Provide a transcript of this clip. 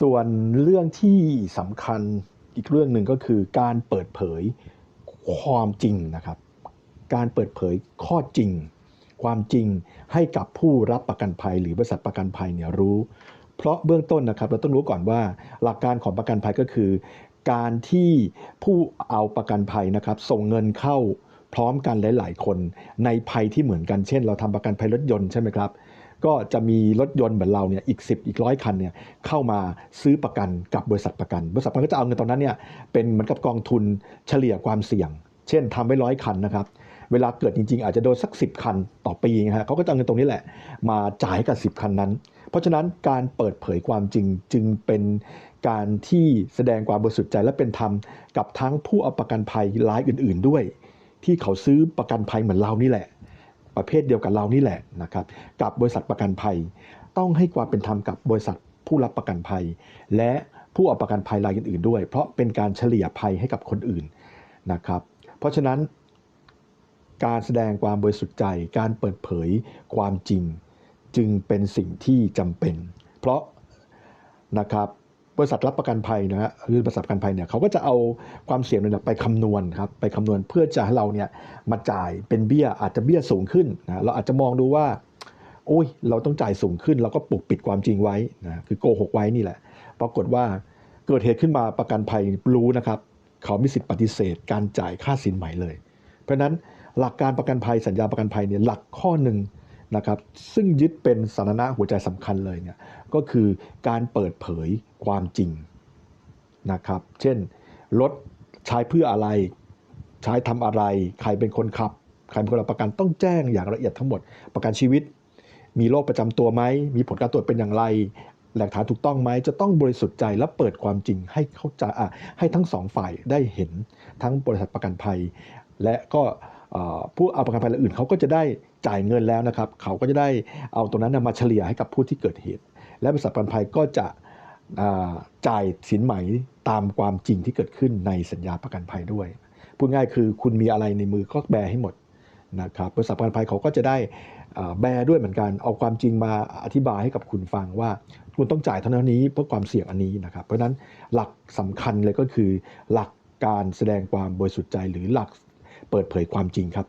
ส่วนเรื่องที่สำคัญอีกเรื่องหนึ่งก็คือการเปิดเผยความจริงนะครับ การเปิดเผยข้อจริง ความจริงให้กับผู้รับประกันภัย หรือบริษัทประกันภัยเนี่ยรู้ เพราะเบื้องต้นนะครับเราต้องรู้ก่อนว่าหลักการของประกันภัยก็คือ การที่ผู้เอาประกันภัยนะครับส่งเงินเข้าพร้อมกันหลาย ๆ คนในภัยที่เหมือนกันเช่น เราทำประกันภัยรถยนต์ใช่ไหมครับ ก็จะมีรถยนต์เหมือนเราเนี่ยอีก 10 อีกร้อยคันเนี่ยเข้ามาซื้อประกันกับบริษัทประกัน บริษัทประกันก็จะเอาเงินตรงนั้นเนี่ยเป็นเหมือนกับกองทุนเฉลี่ยความเสี่ยง เช่นทำไว้ร้อยคันนะครับเวลาเกิดจริง ๆ อาจจะโดนสัก 10 คันต่อปีนะฮะเขาก็จะเอาเงินตรงนี้แหละ มาจ่ายกับ 10 คันนั้น เพราะฉะนั้นการเปิดเผยความจริงจึงเป็นการที่แสดงความบริสุทธิ์ใจและเป็นธรรมกับทั้งผู้เอาประกันภัยรายอื่น ๆ ด้วย ที่เขาซื้อประกันภัยเหมือนเรานี่แหละ ประเภทเดียวกับเรานี่แหละนะครับกับบริษัทประกันภัย ต้องให้ความเป็นธรรมกับบริษัทผู้รับประกันภัย และผู้เอาประกันภัยรายอื่นๆด้วย เพราะเป็นการเฉลี่ยภัยให้กับคนอื่นนะครับ เพราะฉะนั้น การแสดงความบริสุทธิ์ใจ การเปิดเผยความจริง จึงเป็นสิ่งที่จำเป็น เพราะนะครับ บริษัทรับประกันภัยนะฮะหรือบริษัทประกันภัยเนี่ยเขาก็จะเอาความเสี่ยงเนี่ยไปคำนวณครับไปคำนวณเพื่อจะให้เราเนี่ยมาจ่ายเป็นเบี้ยอาจจะเบี้ยสูงขึ้นนะเราอาจจะมองดูว่าโอ้ยเราต้องจ่ายสูงขึ้นเราก็ปกปิดความจริงไว้นะคือโกหกไว้นี่แหละ ปรากฏว่าเกิดเหตุขึ้นมาประกันภัยรู้นะครับ เขามีสิทธิ์ปฏิเสธ การจ่ายค่าสินใหม่เลย เพราะฉะนั้นหลักการประกันภัยสัญญาประกันภัยเนี่ยหลักข้อหนึ่ง นะครับซึ่งยึดเป็นสาระหัวใจสำคัญเลยเนี่ยก็คือการเปิดเผยความจริงนะครับเช่นรถใช้เพื่ออะไร ใช้ทำอะไร ใครเป็นคนขับ ใครเป็นคนรับประกันต้องแจ้งอย่างละเอียดทั้งหมดประกันชีวิต มีโรคประจำตัวไหมมีผลการตรวจเป็นอย่างไรหลักฐานถูกต้องไหมจะต้องบริสุทธิ์ใจและเปิดความจริงให้เข้าใจให้ทั้งสองฝ่ายได้เห็นทั้งบริษัทประกันภัย และก็ ผู้เอาประกันภัยรายอื่นเขาก็จะได้จ่ายเงินแล้วนะครับ เขาก็จะได้เอาตรงนั้นมาเฉลี่ยให้กับผู้ที่เกิดเหตุ และบริษัทประกันภัยก็จะจ่ายสินไหมตามความจริงที่เกิดขึ้นในสัญญาประกันภัยด้วยพูดง่ายคือคุณมีอะไรในมือก็แบรให้หมดนะครับบริษัทประกันภัยเขาก็จะได้แบรด้วยเหมือนกัน เอาความจริงมาอธิบายให้กับคุณฟังว่า คุณต้องจ่ายเท่านี้เพื่อความเสี่ยงอันนี้นะครับ เพราะฉะนั้นหลักสำคัญเลยก็คือหลักการแสดงความบริสุทธิ์ใจหรือหลัก เปิดเผยความจริงครับ